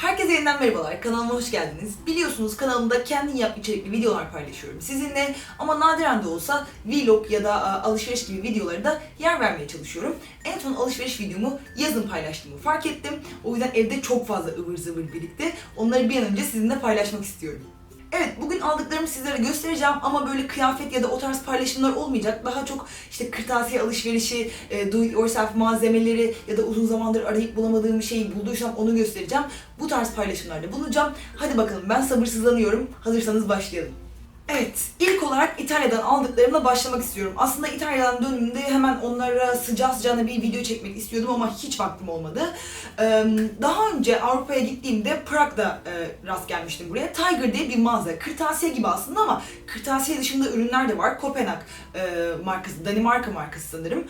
Herkese yeniden merhabalar, kanalıma hoş geldiniz. Biliyorsunuz kanalımda kendin yap içerikli videolar paylaşıyorum sizinle ama nadiren de olsa vlog ya da alışveriş gibi videoları da yer vermeye çalışıyorum. En son alışveriş videomu yazın paylaştığımı fark ettim. O yüzden evde çok fazla ıvır zıvır birikti. Onları bir an önce sizinle paylaşmak istiyorum. Evet bugün aldıklarımı sizlere göstereceğim ama böyle kıyafet ya da o tarz paylaşımlar olmayacak. Daha çok işte kırtasiye alışverişi, e, do it yourself malzemeleri ya da uzun zamandır arayıp bulamadığım bir şeyi bulduysam onu göstereceğim. Bu tarz paylaşımlarda bulunacağım. Hadi bakalım ben sabırsızlanıyorum. Hazırsanız başlayalım. Evet, ilk olarak İtalya'dan aldıklarımla başlamak istiyorum. Aslında İtalya'dan döndüğümde hemen onlara sıcağı sıcağına bir video çekmek istiyordum ama hiç vaktim olmadı. Daha önce Avrupa'ya gittiğimde Prag'da rast gelmiştim buraya. Tiger diye bir mağaza. Kırtasiye gibi aslında ama kırtasiye dışında ürünler de var. Kopenhag markası, Danimarka markası sanırım.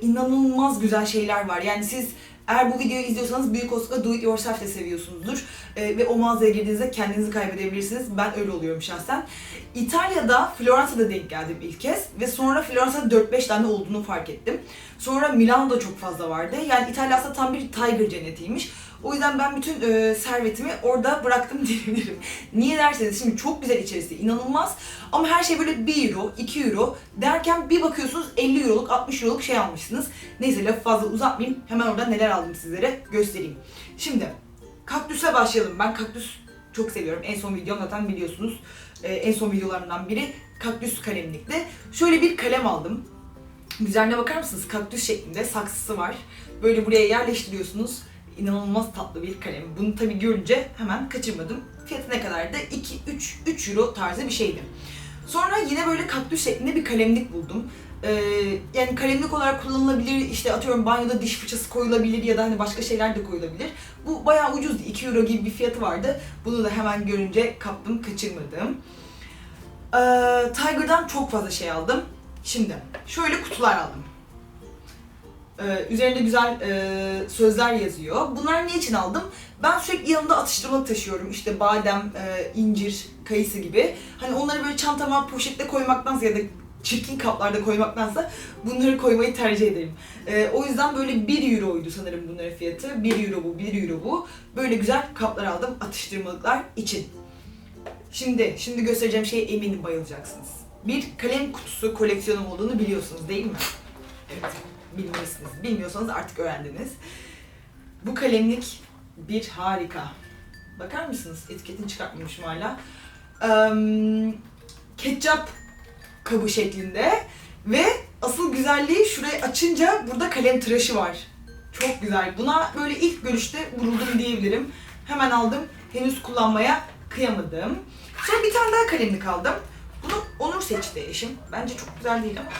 İnanılmaz güzel şeyler var. Yani siz eğer bu videoyu izliyorsanız büyük olasılıkla do it yourself de seviyorsunuzdur. Ee, ve o mağazaya girdiğinizde kendinizi kaybedebilirsiniz. Ben öyle oluyorum şahsen. İtalya'da, Floransa'da denk geldim ilk kez. Ve sonra Floransa'da 4-5 tane olduğunu fark ettim. Sonra Milano'da çok fazla vardı. Yani İtalya aslında tam bir tiger cennetiymiş. O yüzden ben bütün e, servetimi orada bıraktım diyebilirim. Niye derseniz şimdi çok güzel içerisi, inanılmaz. Ama her şey böyle 1 euro, 2 euro derken bir bakıyorsunuz 50 euroluk, 60 euroluk şey almışsınız. Neyse lafı fazla uzatmayayım. Hemen orada neler aldım sizlere göstereyim. Şimdi kaktüse başlayalım. Ben kaktüs çok seviyorum. En son videom zaten biliyorsunuz. e, en son videolarımdan biri kaktüs kalemlikti. Şöyle bir kalem aldım. Güzelliğine bakar mısınız? Kaktüs şeklinde saksısı var. Böyle buraya yerleştiriyorsunuz. İnanılmaz tatlı bir kalem. Bunu tabii görünce hemen kaçırmadım. Fiyatı ne kadardı? 2 3 3 euro tarzı bir şeydi. Sonra yine böyle kaktüs şeklinde bir kalemlik buldum. Ee, yani kalemlik olarak kullanılabilir, işte atıyorum banyoda diş fırçası koyulabilir ya da hani başka şeyler de koyulabilir. Bu bayağı ucuzdu, 2 euro gibi bir fiyatı vardı. Bunu da hemen görünce kaptım, kaçırmadım. Ee, Tiger'dan çok fazla şey aldım. Şimdi şöyle kutular aldım. Ee, üzerinde güzel e, sözler yazıyor. Bunlar ne için aldım? Ben sürekli yanımda atıştırmalık taşıyorum. İşte badem, e, incir, kayısı gibi. Hani onları böyle çantama poşette koymaktansa ya da çirkin kaplarda koymaktansa bunları koymayı tercih ederim. Ee, o yüzden böyle 1 euroydu sanırım bunların fiyatı. 1 euro bu, 1 euro bu. Böyle güzel kaplar aldım atıştırmalıklar için. Şimdi, şimdi göstereceğim şeye eminim bayılacaksınız. Bir kalem kutusu koleksiyonum olduğunu biliyorsunuz değil mi? Evet, bilmelisiniz. Bilmiyorsanız artık öğrendiniz. Bu kalemlik bir harika. Bakar mısınız? Etiketini çıkartmamışım hala. Eee, ketçap kabı şeklinde ve asıl güzelliği şurayı açınca burada kalem tıraşı var. Çok güzel. Buna böyle ilk görüşte vuruldum diyebilirim. Hemen aldım. Henüz kullanmaya kıyamadım. Sonra bir tane daha kalemlik aldım. Bunu Onur seçti eşim. Bence çok güzel değil ama.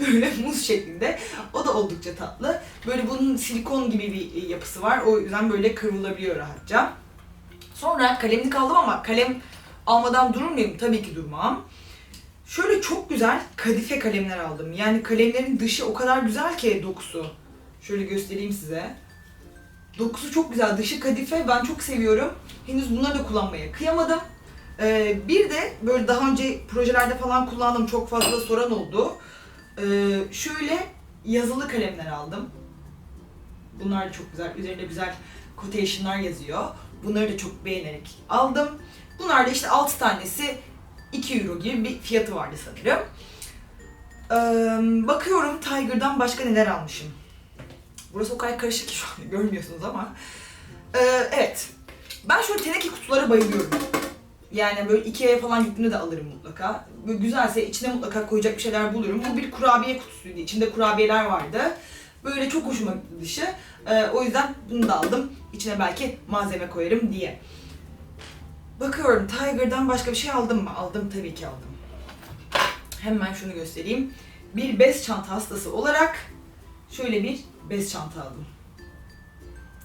Böyle muz şeklinde. O da oldukça tatlı. Böyle bunun silikon gibi bir yapısı var. O yüzden böyle kıvrılabiliyor rahatça. Sonra kalemlik aldım ama kalem almadan durur muyum? Tabii ki durmam. Şöyle çok güzel kadife kalemler aldım. Yani kalemlerin dışı o kadar güzel ki dokusu. Şöyle göstereyim size. Dokusu çok güzel. Dışı kadife. Ben çok seviyorum. Henüz bunları da kullanmaya kıyamadım. Ee, bir de böyle daha önce projelerde falan kullandım. Çok fazla soran oldu. Ee, şöyle yazılı kalemler aldım. Bunlar da çok güzel. Üzerinde güzel quotation'lar yazıyor. Bunları da çok beğenerek aldım. Bunlar da işte 6 tanesi 2 euro gibi bir fiyatı vardı sanırım. Ee, bakıyorum Tiger'dan başka neler almışım. Burası o kadar karışık ki şu an görmüyorsunuz ama. Ee, evet. Ben şöyle teneke kutulara bayılıyorum. Yani böyle Ikea'ya falan gittiğimde de alırım mutlaka. Böyle güzelse içine mutlaka koyacak bir şeyler bulurum. Bu bir kurabiye kutusuydu. İçinde kurabiyeler vardı. Böyle çok hoşuma gitti dışı. Ee, o yüzden bunu da aldım. İçine belki malzeme koyarım diye. Bakıyorum Tiger'dan başka bir şey aldım mı? Aldım tabii ki aldım. Hemen şunu göstereyim. Bir bez çanta hastası olarak şöyle bir bez çanta aldım.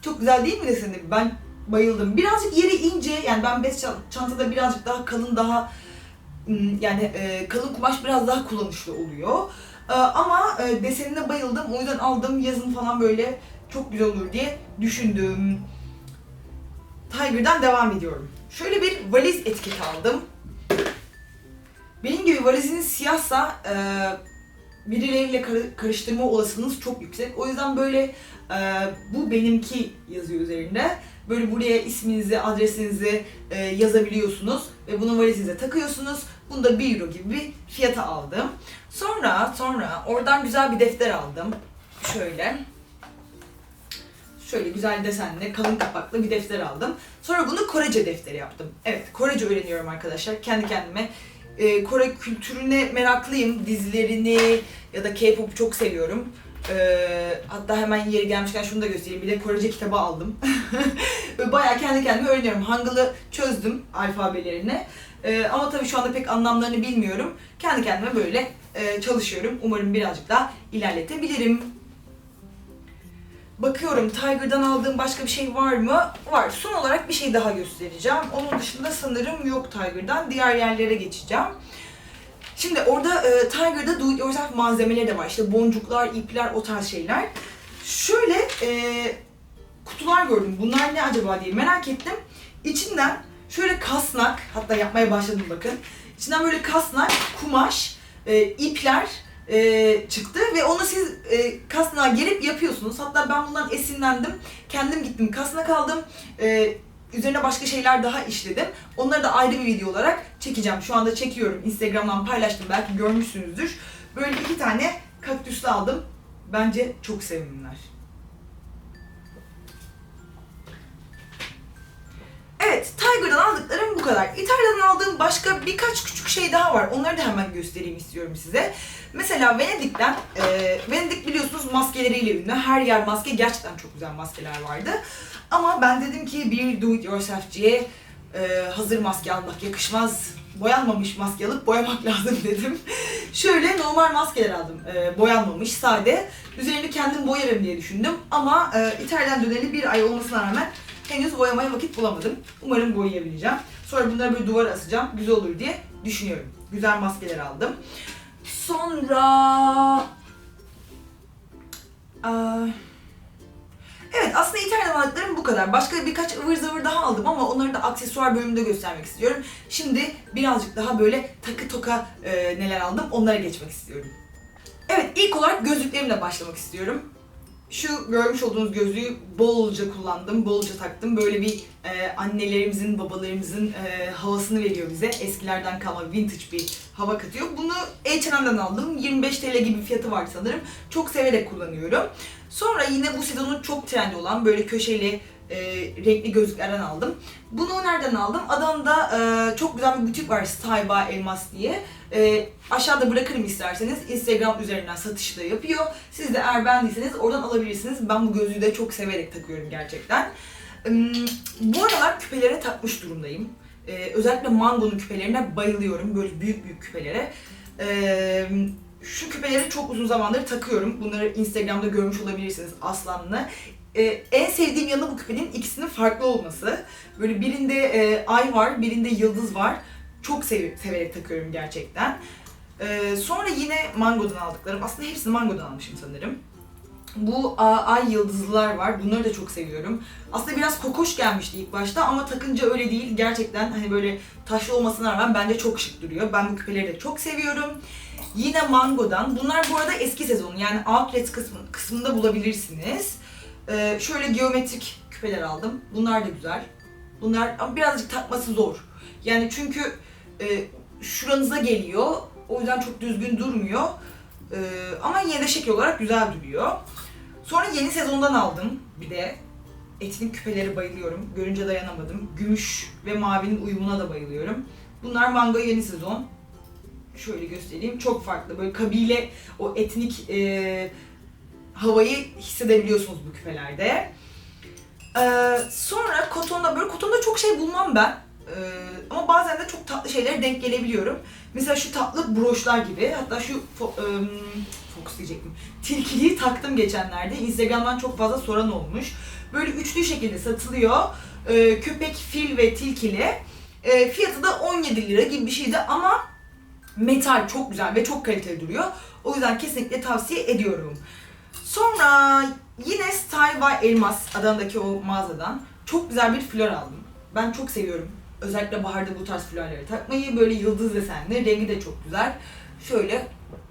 Çok güzel değil mi desene? Ben bayıldım. Birazcık yeri ince yani ben bez çan- çantada birazcık daha kalın daha yani e, kalın kumaş biraz daha kullanışlı oluyor. E, ama e, desenine bayıldım. O yüzden aldım yazın falan böyle çok güzel olur diye düşündüm. Tiger'dan devam ediyorum. Şöyle bir valiz etiketi aldım. Benim gibi valiziniz siyahsa birileriyle kar- karıştırma olasılığınız çok yüksek. O yüzden böyle e, bu benimki yazıyor üzerinde. Böyle buraya isminizi, adresinizi e, yazabiliyorsunuz ve bunu valizinize takıyorsunuz. Bunu da 1 euro gibi bir fiyata aldım. Sonra sonra oradan güzel bir defter aldım. Şöyle. Şöyle güzel desenli, kalın kapaklı bir defter aldım. Sonra bunu Korece defteri yaptım. Evet, Korece öğreniyorum arkadaşlar. Kendi kendime. Ee, Kore kültürüne meraklıyım. Dizilerini ya da K-pop'u çok seviyorum. Ee, hatta hemen yeri gelmişken şunu da göstereyim. Bir de Korece kitabı aldım. Ve Bayağı kendi kendime öğreniyorum. Hangıl'ı çözdüm alfabelerini. Ee, ama tabii şu anda pek anlamlarını bilmiyorum. Kendi kendime böyle e, çalışıyorum. Umarım birazcık daha ilerletebilirim. Bakıyorum Tiger'dan aldığım başka bir şey var mı? Var. Son olarak bir şey daha göstereceğim. Onun dışında sanırım yok Tiger'dan. Diğer yerlere geçeceğim. Şimdi orada e, Tiger'da do it yourself malzemeleri de var. İşte boncuklar, ipler, o tarz şeyler. Şöyle e, kutular gördüm. Bunlar ne acaba diye merak ettim. İçinden şöyle kasnak, hatta yapmaya başladım bakın. İçinden böyle kasnak, kumaş, e, ipler e, çıktı ve onu siz e, kasnağa gelip yapıyorsunuz. Hatta ben bundan esinlendim. Kendim gittim kasnak aldım. E, üzerine başka şeyler daha işledim. Onları da ayrı bir video olarak çekeceğim. Şu anda çekiyorum. Instagram'dan paylaştım. Belki görmüşsünüzdür. Böyle iki tane kaktüslü aldım. Bence çok sevimliler. Evet, Tiger'dan aldıklarım bu kadar. İtalya'dan aldığım başka birkaç küçük şey daha var. Onları da hemen göstereyim istiyorum size. Mesela Venedik'ten, e, Venedik biliyorsunuz maskeleriyle ünlü. Her yer maske, gerçekten çok güzel maskeler vardı. Ama ben dedim ki bir do it yourself'ciye e, hazır maske almak yakışmaz. Boyanmamış maske alıp boyamak lazım dedim. Şöyle normal maskeler aldım. E, boyanmamış, sade. Üzerini kendim boyarım diye düşündüm. Ama e, İtalya'dan döneli bir ay olmasına rağmen henüz boyamaya vakit bulamadım. Umarım boyayabileceğim. Sonra bunları böyle duvara asacağım. Güzel olur diye düşünüyorum. Güzel maskeler aldım. Sonra... Evet aslında İtalya'dan aldıklarım bu kadar. Başka birkaç ıvır zıvır daha aldım ama onları da aksesuar bölümünde göstermek istiyorum. Şimdi birazcık daha böyle takı toka neler aldım onlara geçmek istiyorum. Evet ilk olarak gözlüklerimle başlamak istiyorum. Şu görmüş olduğunuz gözlüğü bolca kullandım, bolca taktım. Böyle bir e, annelerimizin, babalarımızın e, havasını veriyor bize. Eskilerden kalma vintage bir hava katıyor. Bunu H&M'den aldım. 25 TL gibi fiyatı var sanırım. Çok severek kullanıyorum. Sonra yine bu sezonun çok trendi olan böyle köşeli e, renkli gözlüklerden aldım. Bunu nereden aldım? Adana'da e, çok güzel bir butik var by Elmas diye. E, aşağıda bırakırım isterseniz. Instagram üzerinden satışı da yapıyor. Siz de eğer beğendiyseniz oradan alabilirsiniz. Ben bu gözlüğü de çok severek takıyorum gerçekten. Hmm, Bu aralar küpelere takmış durumdayım. E, özellikle Mango'nun küpelerine bayılıyorum. Böyle büyük büyük küpelere. E, şu küpeleri çok uzun zamandır takıyorum. Bunları Instagram'da görmüş olabilirsiniz Aslan'la. Ee, en sevdiğim yanı bu küpenin ikisinin farklı olması. Böyle birinde e, ay var, birinde yıldız var. Çok sev- severek takıyorum gerçekten. Ee, sonra yine Mango'dan aldıklarım. Aslında hepsini Mango'dan almışım sanırım. Bu a, ay yıldızlılar var. Bunları da çok seviyorum. Aslında biraz kokoş gelmişti ilk başta ama takınca öyle değil. Gerçekten hani böyle taşlı olmasına rağmen bence çok şık duruyor. Ben bu küpeleri de çok seviyorum. Yine Mango'dan. Bunlar bu arada eski sezon yani outlet kısmı, kısmında bulabilirsiniz. Ee, şöyle geometrik küpeler aldım. Bunlar da güzel. Bunlar ama birazcık takması zor. Yani çünkü e, şuranıza geliyor. O yüzden çok düzgün durmuyor. Ee, ama yine de şekil olarak güzel duruyor. Sonra yeni sezondan aldım bir de. Etnik küpeleri bayılıyorum. Görünce dayanamadım. Gümüş ve mavinin uyumuna da bayılıyorum. Bunlar Mango yeni sezon şöyle göstereyim. Çok farklı. Böyle kabile, o etnik e, havayı hissedebiliyorsunuz bu küpelerde. Ee, sonra kotonda böyle kotonda çok şey bulmam ben. Ee, ama bazen de çok tatlı şeylere denk gelebiliyorum. Mesela şu tatlı broşlar gibi. Hatta şu fo- ım, Fox diyecektim. Tilkiliyi taktım geçenlerde. Instagram'dan çok fazla soran olmuş. Böyle üçlü şekilde satılıyor. Ee, köpek, fil ve tilkili. Ee, fiyatı da 17 lira gibi bir şeydi ama metal çok güzel ve çok kaliteli duruyor. O yüzden kesinlikle tavsiye ediyorum. Sonra yine Style by Elmas Adana'daki o mağazadan çok güzel bir flör aldım. Ben çok seviyorum. Özellikle baharda bu tarz flörleri takmayı. Böyle yıldız desenli, rengi de çok güzel. Şöyle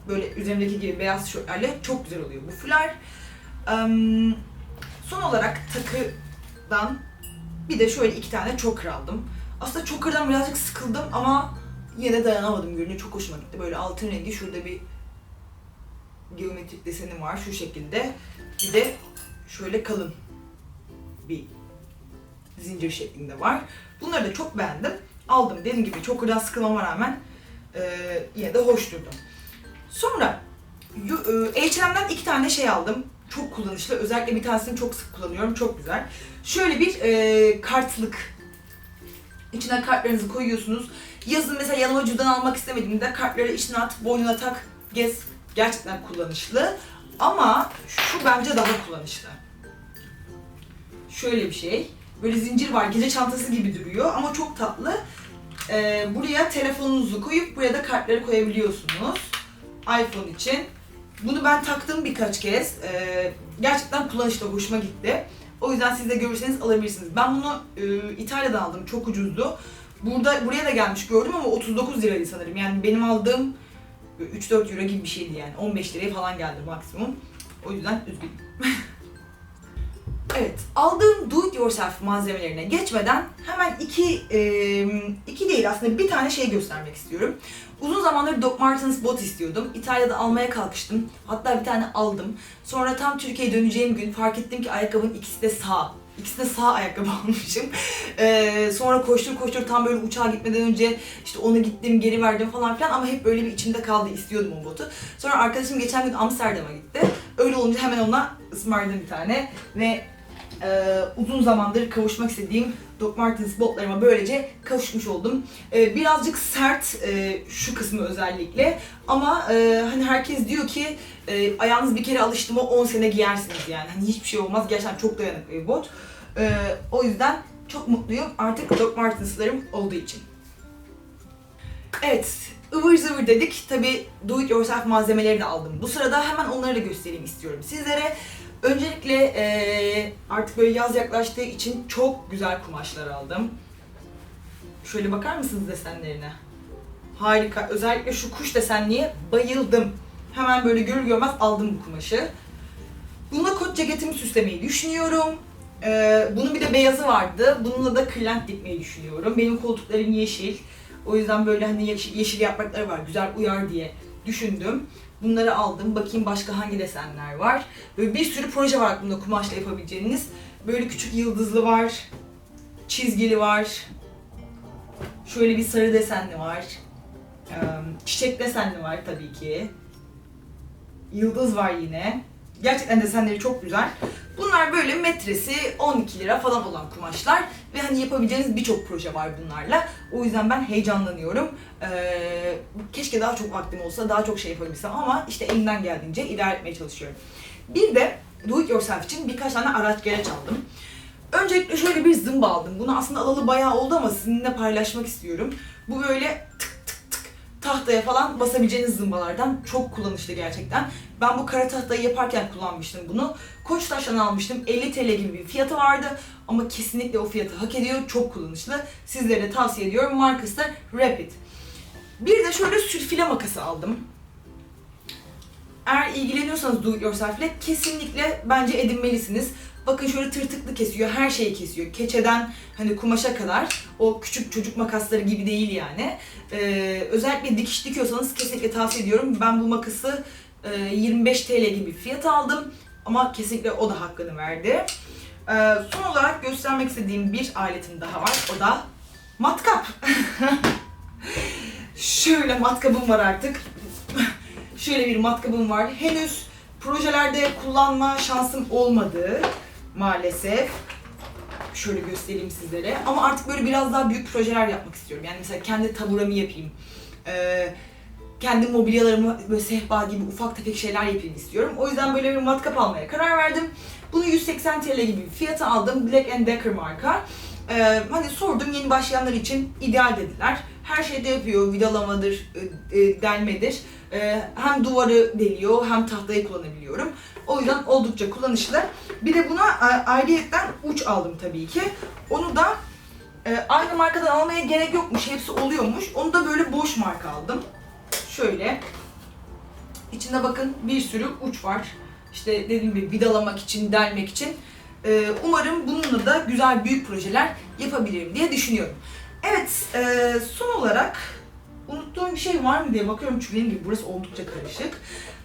böyle üzerimdeki gibi beyaz tişörtlerle çok güzel oluyor bu fular. Em, son olarak takıdan bir de şöyle iki tane choker aldım. Aslında choker'dan birazcık sıkıldım ama yine dayanamadım görünüyor. Çok hoşuma gitti. Böyle altın rengi şurada bir geometrik deseni var şu şekilde. Bir de şöyle kalın bir zincir şeklinde var. Bunları da çok beğendim. Aldım. Dediğim gibi çok kadar sıkılmama rağmen eee, yine de hoş durdu. Sonra eee, H&M'den iki tane şey aldım. Çok kullanışlı. Özellikle bir tanesini çok sık kullanıyorum. Çok güzel. Şöyle bir eee, kartlık. İçine kartlarınızı koyuyorsunuz. Yazın mesela yanıma cüzdan almak istemediğimde kartları içine at, boynuna tak, gez. Gerçekten kullanışlı. Ama şu bence daha kullanışlı. Şöyle bir şey. Böyle zincir var. Gece çantası gibi duruyor ama çok tatlı. Ee, buraya telefonunuzu koyup buraya da kartları koyabiliyorsunuz. iPhone için. Bunu ben taktım birkaç kez. Ee, gerçekten kullanışlı, hoşuma gitti. O yüzden siz de görürseniz alabilirsiniz. Ben bunu e, İtalya'dan aldım. Çok ucuzdu. Burada buraya da gelmiş gördüm ama 39 liraydı sanırım. Yani benim aldığım 3-4 euro gibi bir şeydi yani. 15 liraya falan geldi maksimum. O yüzden üzgünüm. Evet, aldığım do it yourself malzemelerine geçmeden hemen iki, e, iki değil aslında bir tane şey göstermek istiyorum. Uzun zamandır Doc Martens bot istiyordum. İtalya'da almaya kalkıştım. Hatta bir tane aldım. Sonra tam Türkiye'ye döneceğim gün fark ettim ki ayakkabının ikisi de sağ. İkisi de sağ ayakkabı almışım. Ee, sonra koştur koştur tam böyle uçağa gitmeden önce işte onu gittim geri verdim falan filan ama hep böyle bir içimde kaldı istiyordum o botu. Sonra arkadaşım geçen gün Amsterdam'a gitti. Öyle olunca hemen ona ısmarladım bir tane ve e, uzun zamandır kavuşmak istediğim Doc Martens botlarıma böylece kavuşmuş oldum. E, birazcık sert e, şu kısmı özellikle ama e, hani herkes diyor ki e, ayağınız bir kere alıştı mı 10 sene giyersiniz yani. Hani hiçbir şey olmaz. Gerçekten çok dayanıklı bir bot. E, o yüzden çok mutluyum artık Doc Martens'larım olduğu için. Evet, ıvır zıvır dedik. Tabi do it yourself malzemeleri de aldım. Bu sırada hemen onları da göstereyim istiyorum sizlere. Öncelikle eee, artık böyle yaz yaklaştığı için çok güzel kumaşlar aldım. Şöyle bakar mısınız desenlerine? Harika. Özellikle şu kuş desenliğe bayıldım. Hemen böyle görür görmez aldım bu kumaşı. Bununla kot ceketimi süslemeyi düşünüyorum. Ee, bunun bir de beyazı vardı. Bununla da kırlent dikmeyi düşünüyorum. Benim koltuklarım yeşil. O yüzden böyle hani yeşil, yeşil yaprakları var. Güzel uyar diye düşündüm. Bunları aldım. Bakayım başka hangi desenler var. Böyle bir sürü proje var aklımda kumaşla yapabileceğiniz. Böyle küçük yıldızlı var. Çizgili var. Şöyle bir sarı desenli var. Çiçek desenli var tabii ki. Yıldız var yine. Gerçekten desenleri çok güzel. Bunlar böyle metresi 12 lira falan olan kumaşlar ve hani yapabileceğiniz birçok proje var bunlarla. O yüzden ben heyecanlanıyorum. Ee, keşke daha çok vaktim olsa, daha çok şey yapabilsem ama işte elimden geldiğince idare etmeye çalışıyorum. Bir de do it yourself için birkaç tane araç gereç aldım. Öncelikle şöyle bir zımba aldım. Bunu aslında alalı bayağı oldu ama sizinle paylaşmak istiyorum. Bu böyle tahtaya falan basabileceğiniz zımbalardan çok kullanışlı gerçekten. Ben bu kara tahtayı yaparken kullanmıştım bunu. Koçtaş'tan almıştım. 50 TL gibi bir fiyatı vardı. Ama kesinlikle o fiyatı hak ediyor. Çok kullanışlı. Sizlere de tavsiye ediyorum. Markası da Rapid. Bir de şöyle sülfile makası aldım. Eğer ilgileniyorsanız do it yourself ile kesinlikle bence edinmelisiniz. Bakın şöyle tırtıklı kesiyor, her şeyi kesiyor. Keçeden hani kumaşa kadar o küçük çocuk makasları gibi değil yani. Ee, özellikle dikiş dikiyorsanız kesinlikle tavsiye ediyorum. Ben bu makası e, 25 TL gibi fiyat aldım ama kesinlikle o da hakkını verdi. Ee, son olarak göstermek istediğim bir aletim daha var. O da matkap. Şöyle matkabım var artık. Şöyle bir matkabım var. Henüz projelerde kullanma şansım olmadı maalesef. Şöyle göstereyim sizlere. Ama artık böyle biraz daha büyük projeler yapmak istiyorum. Yani mesela kendi taburamı yapayım. Ee, kendi mobilyalarımı böyle sehpa gibi ufak tefek şeyler yapayım istiyorum. O yüzden böyle bir matkap almaya karar verdim. Bunu 180 TL gibi bir fiyata aldım. Black Decker marka. Ee, hani sordum yeni başlayanlar için ideal dediler. Her şeyde yapıyor. Vidalamadır, e, e, delmedir. Ee, hem duvarı deliyor hem tahtayı kullanabiliyorum. O yüzden oldukça kullanışlı. Bir de buna e, ayrıyetten uç aldım tabii ki. Onu da e, aynı markadan almaya gerek yokmuş. Hepsi oluyormuş. Onu da böyle boş marka aldım. Şöyle. İçinde bakın bir sürü uç var. İşte dediğim gibi vidalamak için, delmek için. Ee, umarım bununla da güzel büyük projeler yapabilirim diye düşünüyorum. Evet, e, son olarak unuttuğum bir şey var mı diye bakıyorum çünkü benim gibi burası oldukça karışık.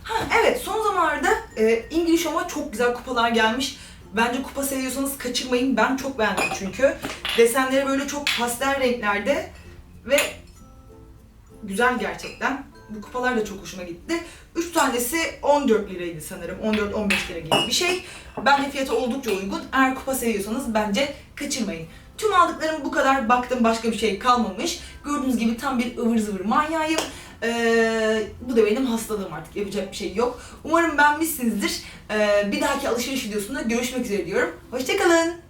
Ha, evet, son zamanlarda e, English Home'a çok güzel kupalar gelmiş. Bence kupa seviyorsanız kaçırmayın. Ben çok beğendim çünkü. Desenleri böyle çok pastel renklerde ve güzel gerçekten. Bu kupalar da çok hoşuma gitti. 3 tanesi 14 liraydı sanırım. 14-15 lira gibi bir şey. Bence fiyatı oldukça uygun. Eğer kupa seviyorsanız bence kaçırmayın. Tüm aldıklarım bu kadar. Baktım başka bir şey kalmamış. Gördüğünüz gibi tam bir ıvır zıvır manyağıyım. Ee, bu da benim hastalığım artık. Yapacak bir şey yok. Umarım beğenmişsinizdir. Ee, bir dahaki alışveriş videosunda görüşmek üzere diyorum. Hoşçakalın.